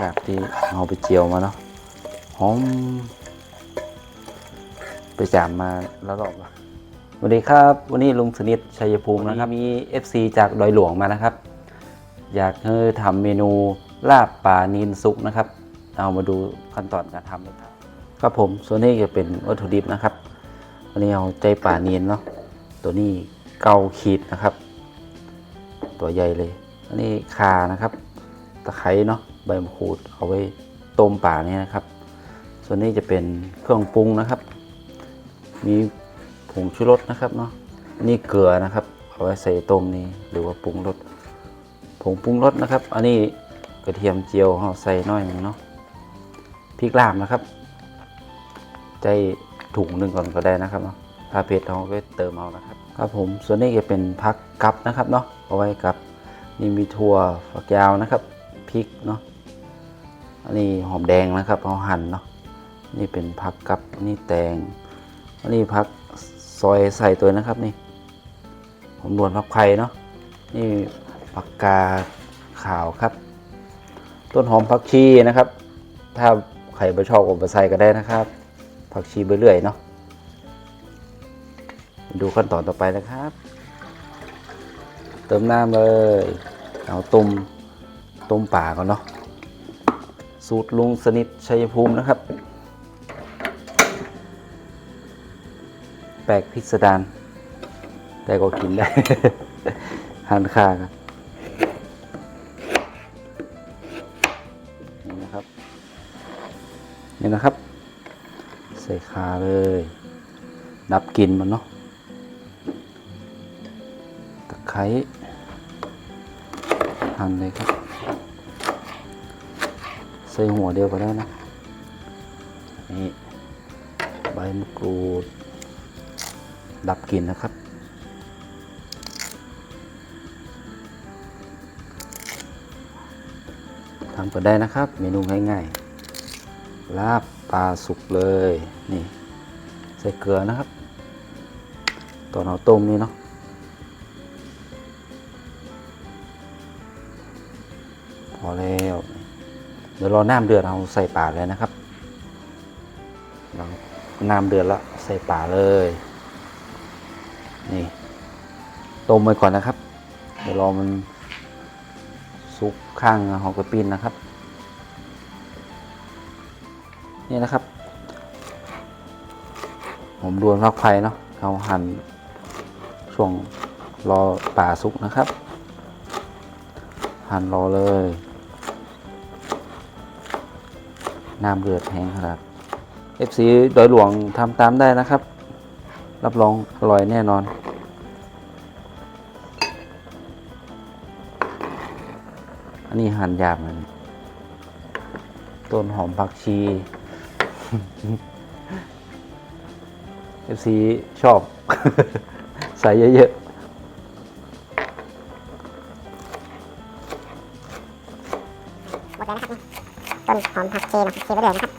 แบบที่เอาไปเจียวมาเนาะหอมไปจามมาแล้วรอบละสวัสดีครับ วันนี้ลุงสนิทชัยภูมินะครับ มี FC จากดอยหลวงมานะครับ อยากให้ทำเมนูลาบปลานีนสุกนะครับ เอามาดูขั้นตอนการทำเลยครับครับผมส่วนนี้จะเป็นวัตถุดิบนะครับวันนี้เอาใจปลานีนเนาะตัวนี้เกาขีดนะครับ ตัวใหญ่เลยอันนี้คานะครับ ตะไคร้เนาะ ใบมะกรูดเอาไว้ต้มป่านี่นะครับ ส่วนนี้จะเป็นเครื่องปรุงนะครับ มีผงชูรสนะครับเนาะนี่เกลือนะครับ เอาไว้ใส่ต้มนี่หรือว่าปรุงรสผงปรุงรสนะครับ อันนี้กระเทียมเจียวเราใส่น้อยหนึงเนาะพริกลาบนะครับใจถุงหนึ่งก่อนก็ได้นะครับเนาะถ้าเผ็ดเราก็เติมเอานะครับ ครับผมส่วนนี้จะเป็นพักกับนะครับเนาะเอาไว้กับนี่มีถั่วฝักยาวนะครับพริกเนาะ อันนี้หอมแดงนะครับเอาหั่นเนาะนี่เป็นพักกับนี่แตงอันนี้พักซอยใส่ตัวนะครับนี่ผมรวนพักไผ่เนาะนี่ผักกาดขาวครับ ต้นหอมผักชีนะครับ ถ้าใครไม่ชอบก็มาใส่ก็ได้นะครับ ผักชีไปเรื่อยเนาะดูขั้นตอนต่อไปนะครับ เติมน้ำเลย เอาต้มต้มป่าก่อนเนาะ สูตรลุงสนิทชัยภูมินะครับ แปลกพิสดารแต่ก็กินได้หันค่าครับนี่นะครับนี่นะครับ ใส่ขาเลยดับกลิ่นมันเนาะตะไคร้หั่นเลยครับ ส่หัวเดียวก็ได้นะ นี่ใบมะกรูด ดับกลิ่นนะครับ ทำก็ได้นะครับ เมนูง่ายๆ ลาบปลาสุกเลย นี่ ใส่เกลือนะครับ ตอนเอาต้มนี่เนาะพอแล้ว เดี๋ยวรอน้ำเดือดเอาใส่ป่าเลยนะครับน้ำเดือดแล้วใส่ป่าเลย นี่ต้มไว้ก่อนนะครับ เดี๋ยวรอมันซุกข้างหอกระปินนะครับ นี่นะครับ ผมรวนรักไฟเนาะเราหั่นช่วงรอป่าสุกนะครับ หั่นรอเลย น้ำเดือดแห้งขนาด FC ดอยหลวงทำตามได้นะครับ รับรองอร่อยแน่นอน อันนี้หั่นหยาบมันต้นหอมผักชี FC ชอบ ใส่เยอะห อมผักชีนะผักชีไปเลยนะครับ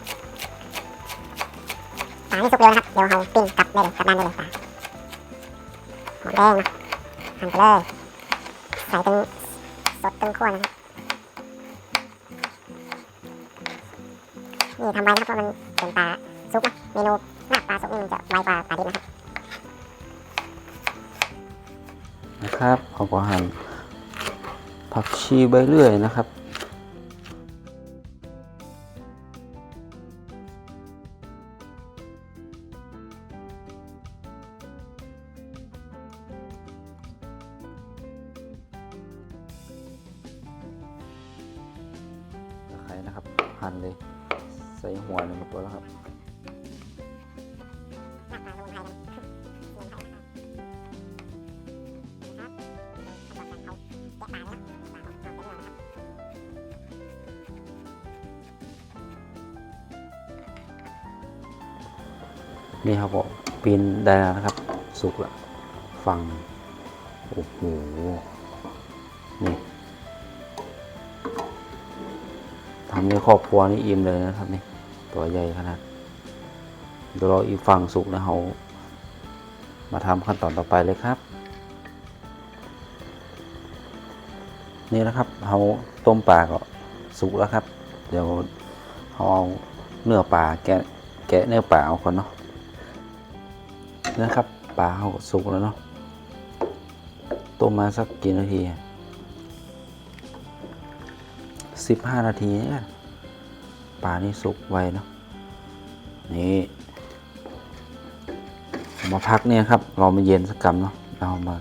ปลานี่สุกเร็วนะครับ เดี๋ยวเราปิ้งกลับได้เลยกลับบ้านได้เลยปลาหอมแดงนะหั่นไปเลยใส่เป็นสดเป็นขั้วนะครับนี่ทำไวนะครับเพราะมันเป็นปลาซุปนะเมนูลาปลาซุปนี่มันจะไวกว่าปลาดิบนะครับนะครับเขาก็หั่นผักชีใบเลื่อยนะครับ นี่ครับผมปีนได้แล้วนะครับ สุกแล้วฟังโอ้โหนี่ทำในครอบครัวนี่อิ่มเลยนะครับนี่ตัวใหญ่ขนาดเดี๋ยวรออีกฝั่งสุกนะเขามาทำขั้นตอนต่อไปเลยครับ นี่นะครับเขาต้มปลาก็สุกแล้วครับ เดี๋ยวเอาเนื้อปลาแกะแกะเนื้อปลาเอาก่อนเนาะ นะครับปลาเขาสุกแล้วเนาะต้มมาสักกี่นาทีสิบห้านาทีนี่ปลานี่สุกไวเนาะนี่มาพักเนี่ยครับรอมันเย็นสักกำเนาะเรามา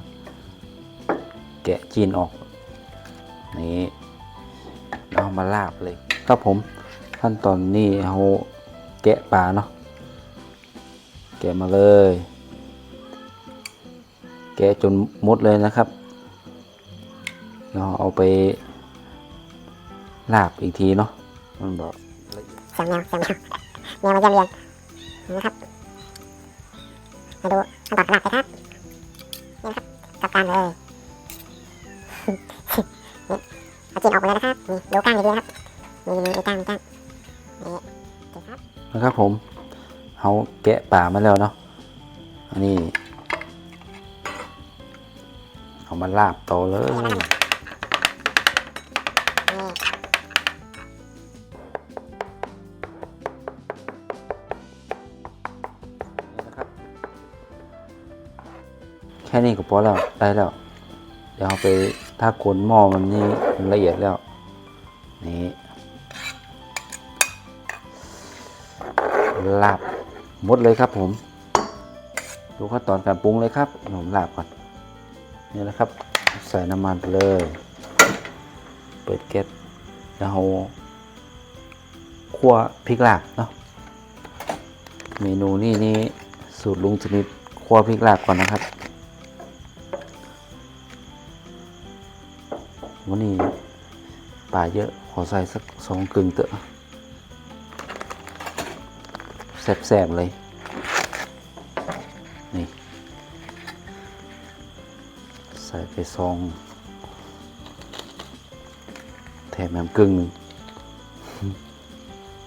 แกะจีนออกนี่เอามาลาบเลยครับผมขั้นตอนนี้เอาแกะปลาเนาะแกะมาเลย แกะจนหมดเลยนะครับ เราเอาไปลาบอีกทีเนาะมันบอกเสียงแมวเสียงแมวแมวมาเยี่ยมเยียนนะครับมาดูขั้นตอนการลาบเลยครับนี่นะครับจัดการเลยนี่เอาจีนออกหมดเลยนะครับนี่ดูก้างดีๆนะครับนี่นี่นี่ก้างนี่ก้างนี่โอเคครับนะครับผมเอาแกะป่ามาแล้วเนาะอันนี้ เอามาลาบต่อเลยนี่นี่นะครับแค่นี้ก็พอแล้ว ได้แล้ว เดี๋ยวเอาไปถ้าขนหม้อมันนี่มันละเอียดแล้ว นี่ลาบหมดเลยครับผม ดูขั้นตอนการปรุงเลยครับผมลาบก่อน นี่นะครับ ใส่น้ำมันไปเลย เปิดแก๊สแล้วเอาคั่วพริกลาบเนาะเมนูนี่นี่สูตรลุงสนิทคั่วพริกลาบก่อนนะครับวันนี้ปลาเยอะขอใส่สักสองกึ่งเตอะแซ่บๆเลย ใส่ไปซอง แถมแหมกึ่งหนึ่ง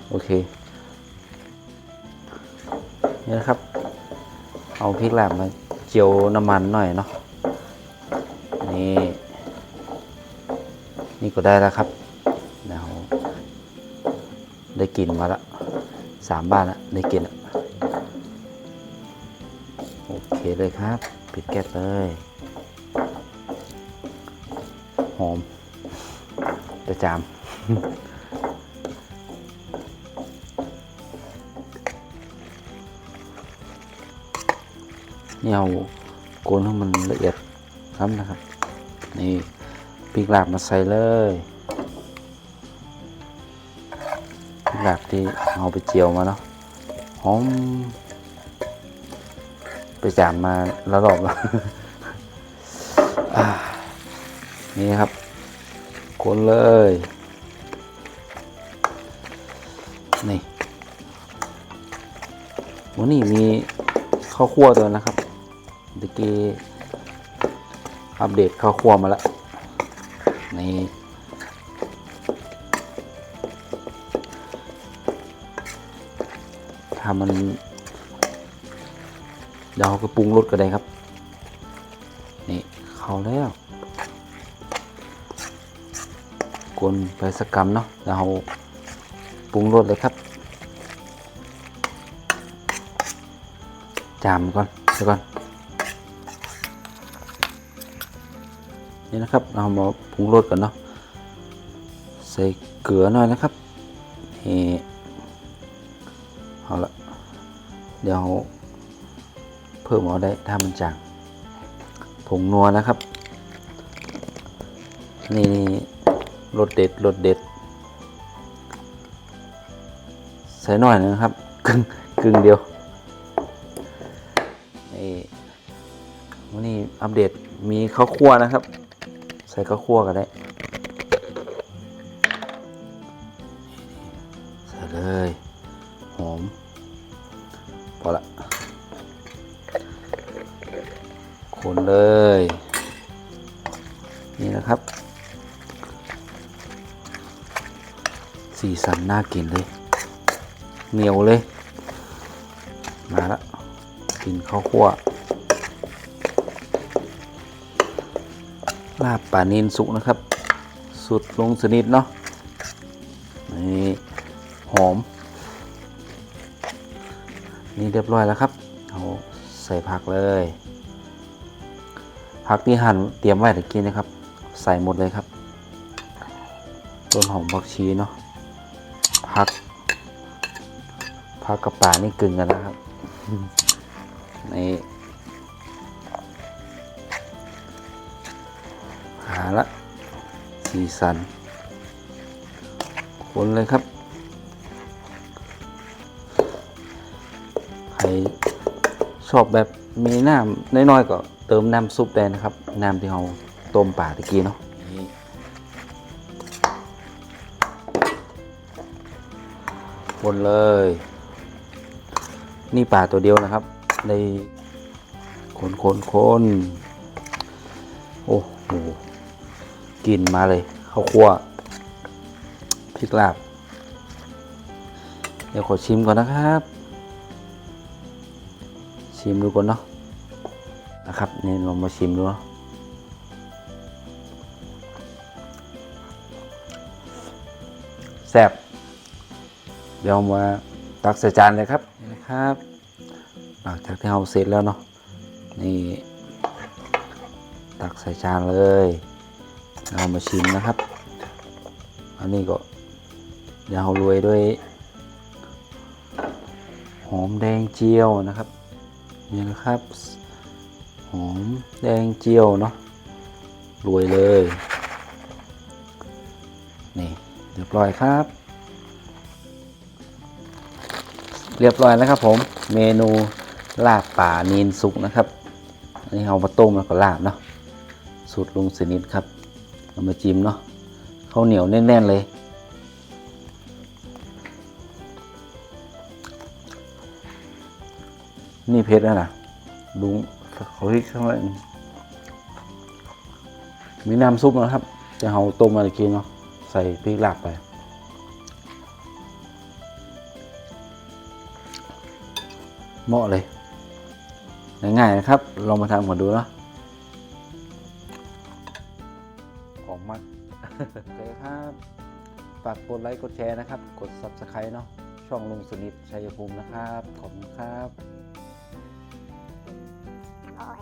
โอเค นี่นะครับ เอาพริกแหลมมาเจียวน้ำมันหน่อยเนาะ นี่ นี่ก็ได้แล้วครับเดี๋ยวได้กลิ่นมาละสามบ้านละได้กลิ่นละโอเคเลยครับ ปิดแก๊สเลย หอมจะจามนี่เอาโกนให้มันละเอียดครับนะครับ นี่พริกลาบมาใส่เลยพริกลาบที่เอาไปเจียวมาเนาะหอม ไปจามมาแล้วรอบแล้ว นี่ครับโกนเลย นี่วันนี้มีข้าวคั่วตัวนะครับเมื่อกี้อัปเดตข้าวคั่วมาแล้วนี่ถ้ามันเดี๋ยวเราก็ปรุงรสก็ได้ครับ นี่ เข้าแล้ว วนไปสักกำเนาะแล้วเราปรุงรสเลยครับ จามก่อนเดี๋ยวก่อน นี่นะครับเรามาปรุงรสก่อนเนาะ ใส่เกลือหน่อยนะครับนี่เอาละเดี๋ยวเพิ่มเอาได้ถ้ามันจางผงนัวนะครับ นี่ รสเด็ดรสเด็ด ใส่หน่อยนะครับกึ่งกึ่งเดียวนี่วันนี้อัปเดตมีข้าวคั่วนะครับ ใส่ข้าวคั่วกันได้ใส่เลย สีสันน่ากินเลย เหนียวเลย มาละกินข้าวคั่วลาบป่านินสุกนะครับ สุดลงสนิทเนาะนี่นี่หอม นี่เรียบร้อยแล้วครับเอาใส่ผักเลย ผักที่หั่นเตรียมไว้ตะกี้นะครับ ใส่หมดเลยครับ ต้นหอมผักชีเนาะ ผักผักกับป่านี่กึ่งกันนะครับนี่หาละสีสัน คนเลยครับ ใครชอบแบบมีน้ำน้อยๆก็เติมน้ำซุปได้นะครับ น้ำที่เราต้มป่าตะกี้เนาะ คนเลย นี่ป่าตัวเดียวนะครับ ในคนคนคนโอ้โหกลินมาเลยข้าวคั่วพริกลาบ เดี๋ยวขอชิมก่อนนะครับ ชิมดูก่อนเนาะนะครับนี่ลองมาชิมดูเนาะแซ่บ เดี๋ยวมาตักใส่จานเลยครับนะครับหลังจากที่เราเสร็จแล้วเนาะนี่ตักใส่จานเลยเรามาชิมนะครับ อันนี้ก็เดี๋ยวเรารวยด้วย หอมแดงเจียวนะครับนี่นะครับ หอมแดงเจียวเนาะรวยเลย นี่เรียบร้อยครับ เรียบร้อยแล้วครับผมเมนูลาบป่านีนสุกนะครับอันนี้เอามาต้มแล้วก็ลาบเนาะสูตรลุงสนิทครับเรามาจิ้มเนาะข้าวเหนียวแน่นๆเลย นี่เพชรแล้วนะลุงเขาที่ข้างล่างมีน้ำซุปนะครับ จะเอาต้มมาตะกี้เนาะใส่พริกลาบไป เหมาะเลย ง่ายๆนะครับ ลองมาทำกันดูเนาะของมักโอเคครับฝากกดไลค์กดแชร์นะครับ กด Subscribe เนาะช่องลุงสุนิทชัยภูมินะครับ ขอบคุณครับโอ้ย